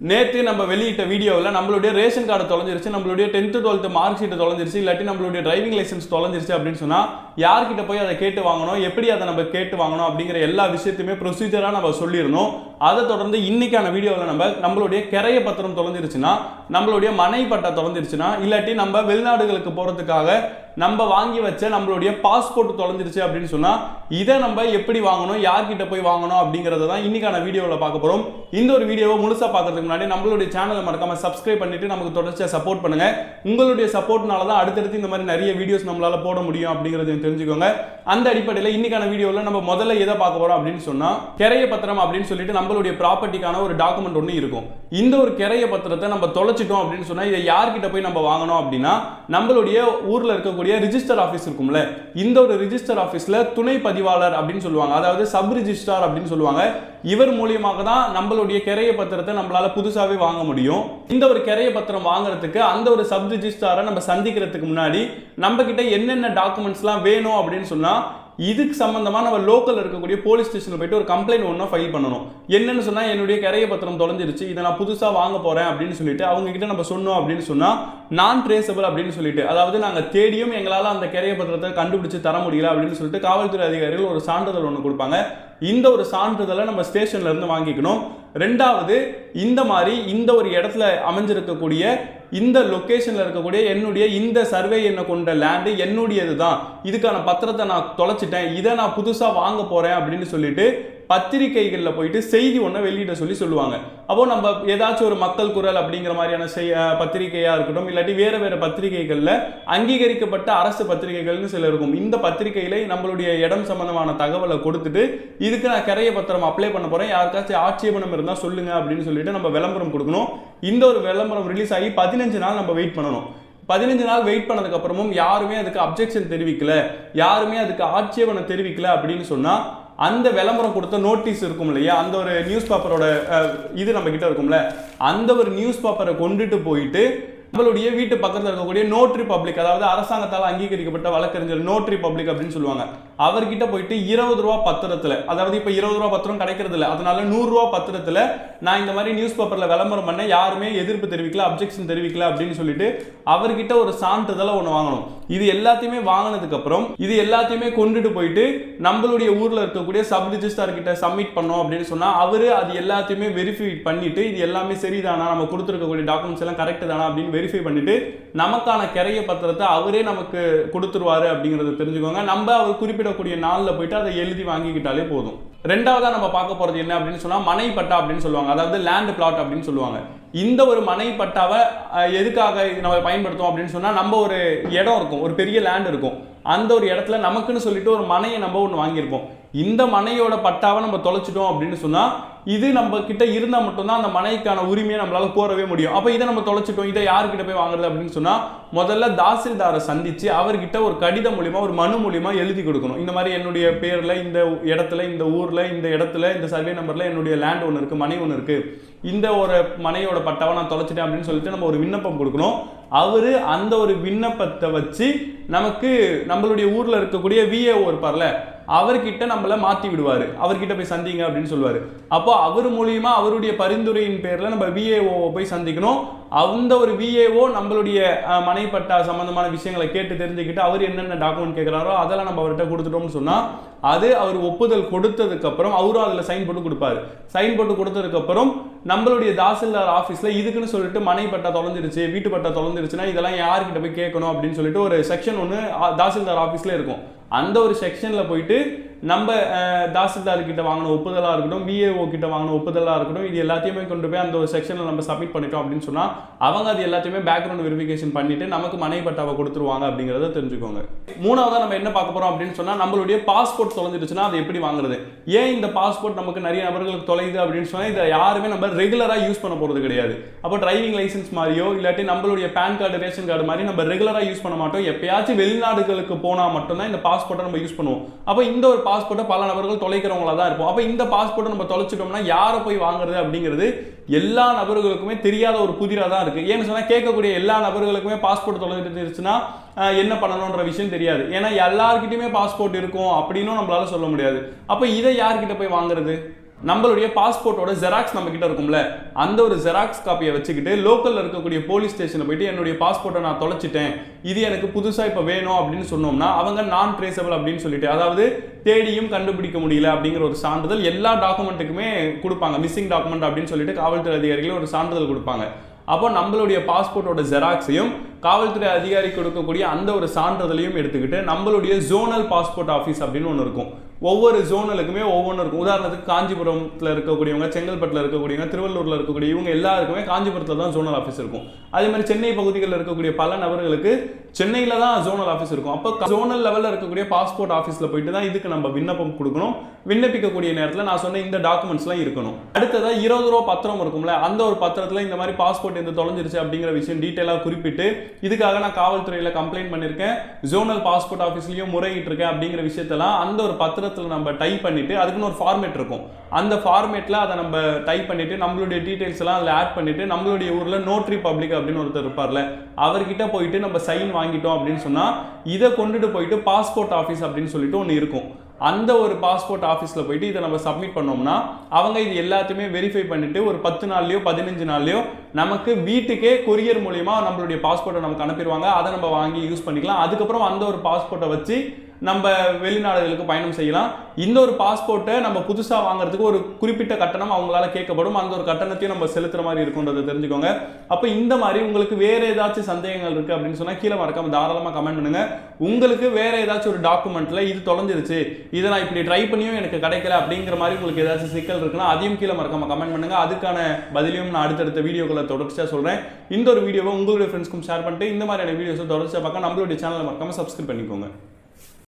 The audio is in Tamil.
நேற்று நம்ம வெளியிட்ட வீடியோவில் நம்மளுடைய ரேஷன் கார்டு தொலைஞ்சிருச்சு நம்மளுடைய டென்த்து டுவெல்த்து மார்க் ஷீட்டு தொலைஞ்சிருச்சு இல்லாட்டி நம்மளுடைய டிரைவிங் லைசன்ஸ் தொலைஞ்சிருச்சு அப்படின்னு சொன்னால் யார்கிட்ட போய் அதை கேட்டு வாங்கணும் எப்படி அதை நம்ம கேட்டு வாங்கணும் அப்படிங்கிற எல்லா விஷயத்தையுமே ப்ரொசீஜராக நம்ம சொல்லியிருந்தோம் அதை தொடர்ந்து இன்னைக்கான வீடியோவில் நம்ம நம்மளுடைய கிரைய பத்திரம் தொலைஞ்சிருச்சுன்னா நம்மளுடைய மனை பட்டா தொலைஞ்சிருச்சுன்னா இல்லாட்டி நம்ம வெளிநாடுகளுக்கு போகிறதுக்காக நம்ம வாங்கி வச்ச நம்மளுடைய பாஸ்போர்ட் தொலைஞ்சிருச்சு அப்படின்னு சொன்னால் இதை நம்ம எப்படி வாங்கணும் யார்கிட்ட போய் வாங்கணும் அப்படிங்கிறத தான் இன்னைக்கான வீடியோவில் பார்க்க போகிறோம் இந்த ஒரு வீடியோவை முழுசாக பார்க்கறதுக்கு முன்னாடி நம்மளுடைய சேனலை மறக்காமல் சப்ஸ்கிரைப் பண்ணிட்டு நமக்கு தொடர்ச்சியாக சப்போர்ட் பண்ணுங்க. உங்களுடைய சப்போர்ட்னால தான் அடுத்தடுத்து இந்த மாதிரி நிறைய வீடியோஸ் நம்மளால் போட முடியும் அப்படிங்கிறது தெரிஞ்சுக்கோங்க. அந்த அடிப்படையில் இன்னைக்கான வீடியோவில் நம்ம முதல்ல எதை பார்க்க போகிறோம் அப்படின்னு சொன்னால் கிரைய பத்திரம் அப்படின்னு சொல்லிட்டு நம்ம நம்மளுடைய ப்ராப்பர்ட்டிக்கான ஒரு டாக்குமெண்ட் ஒன்று இருக்கும். இந்த ஒரு கிரைய பத்திரத்தை நம்ம தொலைச்சிட்டோம் அப்படின்னு சொன்னால் இதை யார்கிட்ட போய் நம்ம வாங்கணும் அப்படின்னா நம்மளுடைய ஊரில் இருக்கக்கூடிய ரிஜிஸ்டர் ஆஃபீஸ் இருக்கும்ல இந்த ஒரு ரிஜிஸ்டர் ஆஃபீஸில் துணை பதிவாளர் அப்படின்னு சொல்லுவாங்க. அதாவது சப் ரிஜிஸ்டார் அப்படின்னு சொல்லுவாங்க. இவர் மூலியமாக தான் நம்மளுடைய கிரைய பத்திரத்தை நம்மளால புதுசாகவே வாங்க முடியும். இந்த ஒரு கிரைய பத்திரம் வாங்குறதுக்கு அந்த ஒரு சப் ரிஜிஸ்டாரை நம்ம சந்திக்கிறதுக்கு முன்னாடி நம்ம கிட்ட என்னென்ன டாக்குமெண்ட்ஸ்லாம் வேணும் அப்படின்னு சொன்னால் இதுக்கு சம்மந்தமாக நம்ம லோக்கலில் இருக்கக்கூடிய போலீஸ் ஸ்டேஷனில் போயிட்டு ஒரு கம்ப்ளைண்ட் ஒன்றா ஃபைல் பண்ணணும். என்னென்னு சொன்னால் என்னுடைய கிரைய பத்திரம் தொலைஞ்சிருச்சு இதை நான் புதுசாக வாங்க போகிறேன் அப்படின்னு சொல்லிட்டு அவங்ககிட்ட நம்ம சொன்னோம் அப்படின்னு சொன்னால் நான் ட்ரேசபிள் அப்படின்னு சொல்லிட்டு அதாவது நாங்கள் தேடியும் எங்களால் அந்த கிரைய பத்திரத்தை கண்டுபிடிச்சு தர முடியல அப்படின்னு சொல்லிட்டு காவல்துறை அதிகாரிகள் ஒரு சான்றிதழ் ஒன்று கொடுப்பாங்க. இந்த ஒரு சான்றிதழை நம்ம ஸ்டேஷன்லேருந்து வாங்கிக்கணும். ரெண்டாவது இந்த மாதிரி இந்த ஒரு இடத்துல அமைஞ்சிருக்கக்கூடிய இந்த லொக்கேஷனில் இருக்கக்கூடிய என்னுடைய இந்த சர்வே என்னை கொண்ட லேண்டு என்னுடையது தான் இதுக்கான பத்திரத்தை நான் தொலைச்சிட்டேன். இதை நான் புதுசாக வாங்க போகிறேன் அப்படின்னு சொல்லிட்டு பத்திரிகைகளில் போயிட்டு செய்தி ஒன்றை வெளியிட சொல்லி சொல்லுவாங்க. அப்போ நம்ம ஏதாச்சும் ஒரு மக்கள் குரல் அப்படிங்கிற மாதிரியான செய் பத்திரிகையாக இருக்கட்டும் இல்லாட்டி வேறு வேறு பத்திரிகைகளில் அங்கீகரிக்கப்பட்ட அரசு பத்திரிகைகள்னு சில இருக்கும். இந்த பத்திரிகையில் நம்மளுடைய இடம் சம்பந்தமான தகவலை கொடுத்துட்டு இதுக்கு நான் கிரைய பத்திரம் அப்ளை பண்ண போகிறேன் யாருக்காச்சும் ஆட்சேபணம் இருந்தால் சொல்லுங்கள் அப்படின்னு சொல்லிட்டு நம்ம விளம்பரம் கொடுக்கணும். இந்த ஒரு விளம்பரம் ரிலீஸ் ஆகி பதினஞ்சு நாள் நம்ம வெயிட் பண்ணணும். பதினஞ்சு நாள் வெயிட் பண்ணதுக்கப்புறமும் யாருமே அதுக்கு அப்ஜெக்ஷன் தெரிவிக்கல. யாருமே அதுக்கு ஆட்சேபனை தெரிவிக்கல அப்படின்னு சொன்னால் அந்த விளம்பரம் கொடுத்த நோட்டீஸ் இருக்கும் இல்லையா? அந்த ஒரு நியூஸ் பேப்பரோட இது நம்ம கிட்ட இருக்கும்ல. அந்த ஒரு நியூஸ் பேப்பரை கொண்டுட்டு போயிட்டு நம்மளுடைய வீட்டு பக்கத்தில் இருக்கக்கூடிய நோட்ரி பப்ளிக் அதாவது அரசாங்கத்தால் அங்கீகரிக்கப்பட்ட வழக்கறிஞர் நோட்ரி பப்ளிக் அப்படின்னு சொல்லுவாங்க. அவர்கிட்ட போயிட்டு இருபது ரூபா பத்திரத்தில் அதாவது இப்போ இருபது ரூபா பத்திரம் கிடைக்கிறது இல்லை அதனால நூறுரூவா பத்திரத்தில் நான் இந்த மாதிரி நியூஸ் பேப்பரில் விளம்பரம் பண்ண யாருமே எதிர்ப்பு தெரிவிக்கல அப்ஜெக்ஷன் தெரிவிக்கல அப்படின்னு சொல்லிட்டு அவர்கிட்ட ஒரு சான்றிதழை ஒன்று வாங்கணும். இது எல்லாத்தையுமே வாங்கினதுக்கப்புறம் இது எல்லாத்தையுமே கொண்டுட்டு போயிட்டு நம்மளுடைய ஊரில் இருக்கக்கூடிய சப் ரிஜிஸ்டார் கிட்ட சப்மிட் பண்ணோம் அப்படின்னு சொன்னால் அவர் அது எல்லாத்தையுமே வெரிஃபை பண்ணிட்டு இது எல்லாமே சரிதானா? நம்ம கொடுத்துருக்கக்கூடிய டாக்குமெண்ட்ஸ் எல்லாம் கரெக்ட் தானா? அப்படின்னு வெரிஃபை பண்ணிவிட்டு நமக்கான கிரைய பத்திரத்தை அவரே நமக்கு கொடுத்துருவாரு அப்படிங்கிறத தெரிஞ்சுக்கோங்க. நம்ம அவர் குறிப்பிடக்கூடிய நாளில் போயிட்டு அதை எழுதி வாங்கிக்கிட்டாலே போதும். ரெண்டாவதாக நம்ம பார்க்க போகிறது என்ன அப்படின்னு சொன்னால் மனை பட்டா அப்படின்னு சொல்லுவாங்க. அதாவது லேண்ட் பிளாட் அப்படின்னு சொல்லுவாங்க. இந்த ஒரு மனை பட்டாவை எதுக்காக நம்ம பயன்படுத்துவோம் அப்படின்னு சொன்னால் நம்ம ஒரு இடம் இருக்கும். ஒரு பெரிய லேண்ட் இருக்கும். அந்த ஒரு இடத்துல நமக்குன்னு சொல்லிட்டு ஒரு மனையை நம்ம ஒன்று வாங்கியிருப்போம். இந்த மனையோட பட்டாவை நம்ம தொலைச்சிட்டோம் அப்படின்னு சொன்னால் இது நம்ம கிட்ட இருந்தால் மட்டும்தான் அந்த மனைக்கான உரிமையை நம்மளால் கோரவே முடியும். அப்போ இதை நம்ம தொலைச்சிட்டோம் இதை யார்கிட்ட போய் வாங்குறது அப்படின்னு சொன்னால் முதல்ல தாசில்தாரை சந்தித்து அவர்கிட்ட ஒரு கடிதம் மூலிமா ஒரு மனு மூலிமா எழுதி கொடுக்கணும். இந்த மாதிரி என்னுடைய பேரில் இந்த இடத்துல இந்த ஊரில் இந்த இடத்துல இந்த சர்வே நம்பரில் என்னுடைய லேண்ட் ஒன்று இருக்குது மனை ஒன்று இருக்குது இந்த ஒரு மனையோட பட்டாவை நான் தொலைச்சிட்டேன் அப்படின்னு சொல்லிட்டு நம்ம ஒரு விண்ணப்பம் கொடுக்கணும். அவர் அந்த ஒரு விண்ணப்பத்தை வச்சு நமக்கு நம்மளுடைய ஊரில் இருக்கக்கூடிய விஏஓ இருப்பார்ல அவர்கிட்ட நம்மளை மாற்றி விடுவார். அவர்கிட்ட போய் சந்திங்க அப்படின்னு சொல்லுவார் அப்போ அவர் மூலியமாக அவருடைய பரிந்துரையின் பேரில் நம்ம விஏஓ போய் சந்திக்கணும். அந்த ஒரு விஏஓ நம்மளுடைய மனைப்பட்டா சம்பந்தமான விஷயங்களை கேட்டு தெரிஞ்சுக்கிட்டு அவர் என்னென்ன டாக்குமெண்ட் கேட்குறாரோ அதெல்லாம் நம்ம அவர்கிட்ட கொடுத்துட்டோம்னு சொன்னால் அது அவர் ஒப்புதல் கொடுத்ததுக்கப்புறம் அவரும் அதில் சைன் போட்டு கொடுப்பாரு. சைன் போட்டு கொடுத்ததுக்கப்புறம் நம்மளுடைய தாசில்தார் ஆஃபீஸில் இதுக்குன்னு சொல்லிட்டு மனை பட்டா தொலைஞ்சிருச்சு வீட்டு பட்டா தொலைஞ்சிருச்சுன்னா இதெல்லாம் யார்கிட்ட போய் கேட்கணும் அப்படின்னு சொல்லிட்டு ஒரு செக்ஷன் ஒன்று தாசில்தார் ஆஃபீஸில் இருக்கும். அந்த ஒரு செக்ஷனில் போயிட்டு நம்ம அஹ், தாசில்தார் கிட்ட வாங்கின ஒப்புதலாக இருக்கட்டும் பிஏஓ கிட்ட வாங்கின ஒப்புதலாக இருக்கட்டும் இது எல்லாத்தையுமே கொண்டு போய் அந்த ஒரு செக்ஷனில் நம்ம சப்மிட் பண்ணிட்டோம் அப்படின்னு சொன்னால் அவங்க அது எல்லாத்தையுமே பேக்ரவுண்ட் வெரிஃபிகேஷன் பண்ணிட்டு நமக்கு மனை பட்டாவை கொடுத்துருவாங்க அப்படிங்கிறத தெரிஞ்சுக்கோங்க. மூணாவதாக நம்ம என்ன பார்க்க போகிறோம் அப்படின்னு சொன்னால் நம்மளுடைய பாஸ்போர்ட் தொலைஞ்சிருச்சுன்னா அதை எப்படி வாங்குறது? ஏன் இந்த பாஸ்போர்ட் நமக்கு நிறைய நபர்களுக்கு தொலையுது அப்படின்னு சொன்னால் இதை யாருமே நம்ம ரெகுலராக யூஸ் பண்ண போகிறது கிடையாது. அப்போ டிரைவிங் லைசன்ஸ் மாதிரியோ இல்லாட்டி நம்மளுடைய பேன் கார்டு ரேஷன் கார்டு மாதிரி நம்ம ரெகுலராக யூஸ் பண்ண மாட்டோம். எப்பயாச்சும் வெளிநாடுகளுக்கு போனால் மட்டும்தான் இந்த பாஸ்போர்ட்டை நம்ம யூஸ் பண்ணுவோம். அப்போ இந்த ஒரு பாஸ்போர்ட்டை பல நபர்கள் தொலைக்கிறவங்களா தான் இருப்போம். அப்போ இந்த பாஸ்போர்ட்டை நம்ம தொலைச்சிட்டோம்னா யாரை போய் வாங்குறது அப்படிங்கிறது எல்லா நபர்களுக்குமே தெரியாத ஒரு புதிராக தான் இருக்குது ஏன்னு சொன்னால் கேட்கக்கூடிய எல்லா நபர்களுக்குமே பாஸ்போர்ட் தொலைஞ்சிருச்சுன்னா என்ன பண்ணணுன்ற விஷயம் தெரியாது. ஏன்னா எல்லாருக்கிட்டையுமே பாஸ்போர்ட் இருக்கும் அப்படின்னும் நம்மளால சொல்ல முடியாது. அப்போ இதை யார்கிட்ட போய் வாங்குறது? நம்மளுடைய பாஸ்போர்ட்டோட ஜெராக்ஸ் நம்ம கிட்ட இருக்கும்ல அந்த ஒரு ஜெராக்ஸ் காப்பியை வச்சுக்கிட்டு லோக்கல்ல இருக்கக்கூடிய போலீஸ் ஸ்டேஷனில் போயிட்டு என்னுடைய பாஸ்போர்ட்டை நான் தொலைச்சிட்டேன் இது எனக்கு புதுசா இப்போ வேணும் அப்படின்னு சொன்னோம்னா அவங்க நான் ட்ரேசபிள் அப்படின்னு சொல்லிட்டு அதாவது தேடியும் கண்டுபிடிக்க முடியல அப்படிங்கிற ஒரு சான்றிதழ் எல்லா டாக்குமெண்ட்டுக்குமே கொடுப்பாங்க. மிஸ்ஸிங் டாக்குமெண்ட் அப்படின்னு சொல்லிட்டு காவல்துறை அதிகாரிகள் ஒரு சான்றிதழ் கொடுப்பாங்க. அப்போ நம்மளுடைய பாஸ்போர்ட்டோட ஜெராக்ஸையும் காவல்துறை அதிகாரி கொடுக்கக்கூடிய அந்த ஒரு சான்றிதழையும் எடுத்துக்கிட்டு நம்மளுடைய ஜோனல் பாஸ்போர்ட் ஆஃபீஸ் அப்படின்னு ஒன்று இருக்கும். ஒவ்வொரு ஜோனலுக்குமே ஒவ்வொன்று இருக்கும். உதாரணத்துக்கு காஞ்சிபுரத்தில் இருக்கக்கூடியவங்க செங்கல்பட்டில் இருக்கக்கூடியவங்க திருவள்ளூரில் இருக்கக்கூடிய இவங்க எல்லாருக்குமே காஞ்சிபுரத்தில் தான் ஜோனல் ஆஃபீஸ் இருக்கும். அதே மாதிரி சென்னை பகுதிகளில் இருக்கக்கூடிய பல நபர்களுக்கு சென்னையில் தான் ஜோனல் ஆஃபீஸ் இருக்கும். அப்போ ஜோனல் லெவலில் இருக்கக்கூடிய பாஸ்போர்ட் ஆஃபீஸில் போயிட்டு தான் இதுக்கு நம்ம விண்ணப்பம் கொடுக்கணும். விண்ணப்பிக்கக்கூடிய நேரத்தில் நான் சொன்ன இந்த டாக்குமெண்ட்ஸ்லாம் இருக்கணும். அடுத்ததாக இருபது ரூபா பத்திரம் இருக்கும்ல அந்த ஒரு பத்திரத்தில் இந்த மாதிரி பாஸ்போர்ட் இந்த தொலைஞ்சிருச்சு அப்படிங்கிற விஷயம் டீட்டெயிலாக குறிப்பிட்டு இதுக்காக நான் காவல்துறையில் கம்ப்ளைண்ட் பண்ணியிருக்கேன் ஜோனல் பாஸ்போர்ட் ஆஃபீஸ்லையும் முறையிட்டு இருக்கேன் அப்படிங்கிற விஷயத்தெல்லாம் அந்த ஒரு பத்திரத்தில் நம்ம டைப் பண்ணிவிட்டு அதுக்குன்னு ஒரு ஃபார்மேட் இருக்கும். அந்த ஃபார்மேட்டில் அதை நம்ம டைப் பண்ணிவிட்டு நம்மளுடைய டீட்டெயில்ஸ் எல்லாம் அதில் ஆட் பண்ணிவிட்டு நம்மளுடைய ஊரில் நோட்ரி பப்ளிக் அப்படின்னு ஒருத்தர் இருப்பார்ல அவர்கிட்ட போயிட்டு நம்ம சைன் வாங்கிட்டோம் அப்படின்னு சொன்னால் இதை கொண்டுட்டு போயிட்டு பாஸ்போர்ட் ஆஃபீஸ் அப்படின்னு சொல்லிட்டு ஒன்று இருக்கும். அந்த ஒரு பாஸ்போர்ட் ஆஃபீஸில் போயிட்டு இதை நம்ம சப்மிட் பண்ணோம்னா அவங்க இது எல்லாத்தையுமே வெரிஃபை பண்ணிட்டு ஒரு பத்து நாள்லையோ பதினஞ்சு நாள்லையோ நமக்கு வீட்டுக்கே கொரியர் மூலியமாக நம்மளுடைய பாஸ்போர்ட்டை நமக்கு அனுப்பிடுவாங்க. அதை நம்ம வாங்கி யூஸ் பண்ணிக்கலாம். அதுக்கப்புறம் அந்த ஒரு பாஸ்போர்ட்டை வச்சு நம்ம வெளிநாடுகளுக்கு பயணம் செய்யலாம். இந்த ஒரு பாஸ்போர்ட்டை நம்ம புதுசாக வாங்குறதுக்கு ஒரு குறிப்பிட்ட கட்டணம் அவங்களால கேட்கப்படும். அந்த ஒரு கட்டணத்தையும் நம்ம செலுத்துற மாதிரி இருக்குன்றதை தெரிஞ்சுக்கோங்க. அப்போ இந்த மாதிரி உங்களுக்கு வேற ஏதாச்சும் சந்தேகங்கள் இருக்கு அப்படின்னு சொன்னால் கீழே மறக்காம தாராளமாக கமெண்ட் பண்ணுங்க. உங்களுக்கு வேற ஏதாச்சும் ஒரு டாக்குமெண்ட்ல இது தொலைஞ்சிருச்சு இதை நான் இப்படி ட்ரை பண்ணியும் எனக்கு கிடைக்கல அப்படிங்கிற மாதிரி உங்களுக்கு ஏதாச்சும் சிக்கல் இருக்குன்னா அதையும் கீழே மறக்காம கமெண்ட் பண்ணுங்க. அதுக்கான பதிலையும் நான் அடுத்தடுத்த வீடியோக்களை தொடர்ச்சியாக சொல்கிறேன் இந்த ஒரு வீடியோவை உங்களுடைய ஃப்ரெண்ட்ஸ்க்கும் ஷேர் பண்ணிட்டு இந்த மாதிரியான வீடியோஸை தொடர்ச்சியாக பார்க்க நம்மளுடைய சேனலை மறக்காம சப்ஸ்கிரைப் பண்ணிக்கோங்க.